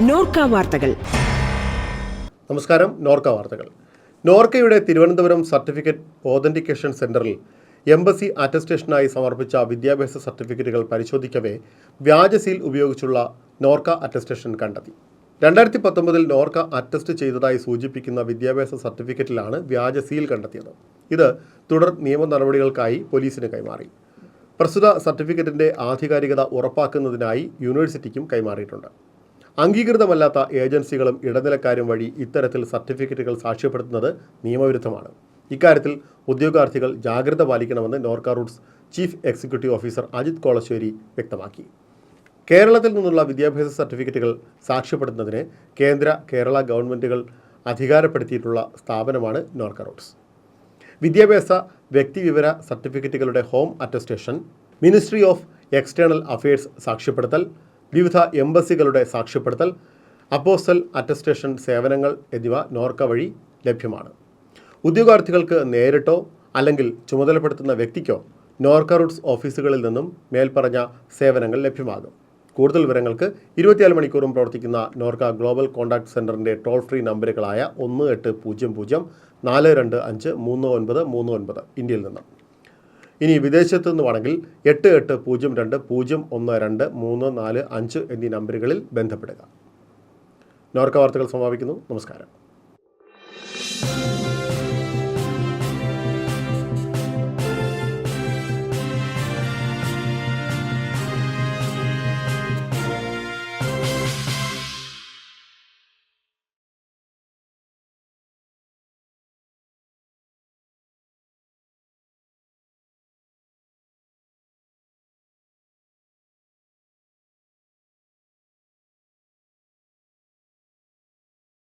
നോർക്ക വാർത്തകൾ. നമസ്കാരം നോർക്ക വാർത്തകൾ. നോർക്കയുടെ തിരുവനന്തപുരം സർട്ടിഫിക്കറ്റ് ഓതന്റിക്കേഷൻ സെന്ററിൽ എംബസി അറ്റസ്റ്റേഷനായി സമർപ്പിച്ച വിദ്യാഭ്യാസ സർട്ടിഫിക്കറ്റുകൾ പരിശോധിക്കവേ വ്യാജ സീൽ ഉപയോഗിച്ചുള്ള നോർക്ക അറ്റസ്റ്റേഷൻ കണ്ടെത്തി. രണ്ടായിരത്തി പത്തൊമ്പതിൽ നോർക്ക അറ്റസ്റ്റ് ചെയ്തതായി സൂചിപ്പിക്കുന്ന വിദ്യാഭ്യാസ സർട്ടിഫിക്കറ്റിലാണ് വ്യാജ സീൽ കണ്ടെത്തിയത്. ഇത് തുടർ നിയമ നടപടികൾക്കായി പോലീസിന് കൈമാറി. പ്രസ്തുത സർട്ടിഫിക്കറ്റിന്റെ ആധികാരികത ഉറപ്പാക്കുന്നതിനായി യൂണിവേഴ്സിറ്റിക്കും കൈമാറിയിട്ടുണ്ട്. അംഗീകൃതമല്ലാത്ത ഏജൻസികളും ഇടനിലക്കാരും വഴി ഇത്തരത്തിൽ സർട്ടിഫിക്കറ്റുകൾ സാക്ഷ്യപ്പെടുത്തുന്നത് നിയമവിരുദ്ധമാണ്. ഇക്കാര്യത്തിൽ ഉദ്യോഗാർത്ഥികൾ ജാഗ്രത പാലിക്കണമെന്ന് Norka roots chief executive officer Ajith Kolassery വ്യക്തമാക്കി. കേരളത്തിൽ നിന്നുള്ള വിദ്യാഭ്യാസ സർട്ടിഫിക്കറ്റുകൾ സാക്ഷ്യപ്പെടുത്തുന്നതിന് കേന്ദ്ര കേരള ഗവൺമെന്റുകൾ അധികാരപ്പെടുത്തിയിട്ടുള്ള സ്ഥാപനമാണ് നോർക്ക റൂട്ട്സ്. വിദ്യാഭ്യാസ വ്യക്തിവിവര സർട്ടിഫിക്കറ്റുകളുടെ home attestation ministry of external affairs സാക്ഷ്യപ്പെടുത്തൽ വിവിധ എംബസികളുടെ സാക്ഷ്യപ്പെടുത്തൽ അപ്പോസ്റ്റൽ അറ്റസ്റ്റേഷൻ സേവനങ്ങൾ എന്നിവ നോർക്ക വഴി ലഭ്യമാണ്. ഉദ്യോഗാർത്ഥികൾക്ക് നേരിട്ടോ അല്ലെങ്കിൽ ചുമതലപ്പെടുത്തുന്ന വ്യക്തിക്കോ നോർക്ക റൂട്ട്സ് ഓഫീസുകളിൽ നിന്നും മേൽപ്പറഞ്ഞ സേവനങ്ങൾ ലഭ്യമാകും. കൂടുതൽ വിവരങ്ങൾക്ക് ഇരുപത്തിനാല് മണിക്കൂറും പ്രവർത്തിക്കുന്ന നോർക്ക ഗ്ലോബൽ കോൺടാക്ട് സെന്ററിന്റെ ടോൾ ഫ്രീ നമ്പറുകളായ ഒന്ന് എട്ട് പൂജ്യം പൂജ്യം നാല് രണ്ട് അഞ്ച് മൂന്ന് ഒൻപത് മൂന്ന് ഒൻപത് ഇന്ത്യയിൽ നിന്ന്. ഇനി വിദേശത്തു നിന്നുവാണെങ്കിൽ എട്ട് എട്ട് പൂജ്യം രണ്ട് പൂജ്യം ഒന്ന് രണ്ട് മൂന്ന് നാല് അഞ്ച് എന്നീ നമ്പറുകളിൽ ബന്ധപ്പെടുക. നോർക്ക വാർത്തകൾ സമാപിക്കുന്നു. നമസ്കാരം.